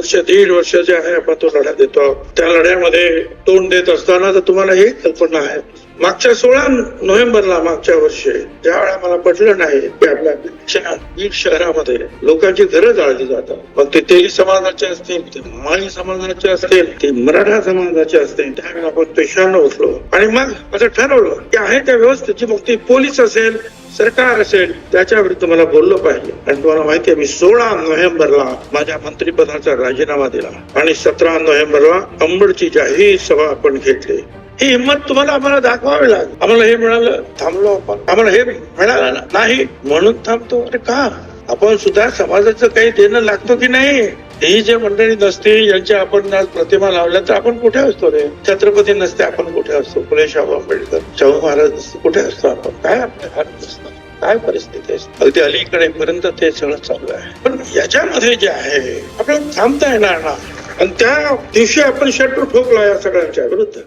वर्ष दीड वर्ष जे आहे आपण तो लढा देतो. त्या लढ्यामध्ये तोंड देत असताना तर तुम्हाला ही कल्पना आहे. मागच्या सोळा नोव्हेंबरला मागच्या वर्षी ज्या वेळा मला पटलं नाही की आपल्या बीड शहरामध्ये लोकांची घरं जाळली जातात. मग ते तेली समाजाचे असतील ते माळी समाजाचे असतील ते मराठा समाजाचे असतील त्यावेळेला आपण पेशानं उठलो. आणि मग असं ठरवलं की आहे त्या व्यवस्थेची मग ती पोलीस असेल सरकार असेल त्याच्या विरुद्ध मला बोललं पाहिजे. आणि तुम्हाला माहितीये मी सोळा नोव्हेंबरला माझ्या मंत्रिपदाचा राजीनामा दिला. आणि सतरा नोव्हेंबरला अंबडची जाहीर सभा आपण घेतली. ही हिंमत तुम्हाला आम्हाला दाखवावी लागेल. आम्हाला हे मिळालं थांबलो आपण. आम्हाला हे मिळालं ना? नाही. म्हणून थांबतो. अरे का? आपण सुद्धा समाजाचं काही देणं लागतो की नाही? ही जे मंडळी नसते यांच्या आपण आज प्रतिमा लावल्या तर आपण कुठे असतो रे? छत्रपती नसते आपण कुठे असतो? फुले शाहू आंबेडकर शाहू महाराज नसते कुठे असतो आपण? काय आपल्या हात काय परिस्थिती असते? अगदी अलीकडे पर्यंत ते सगळं चालू आहे. पण याच्यामध्ये जे आहे आपल्याला थांबता येणार ना आणि त्या दिवशी आपण शत्रू ठोकला या सगळ्यांच्या विरुद्ध.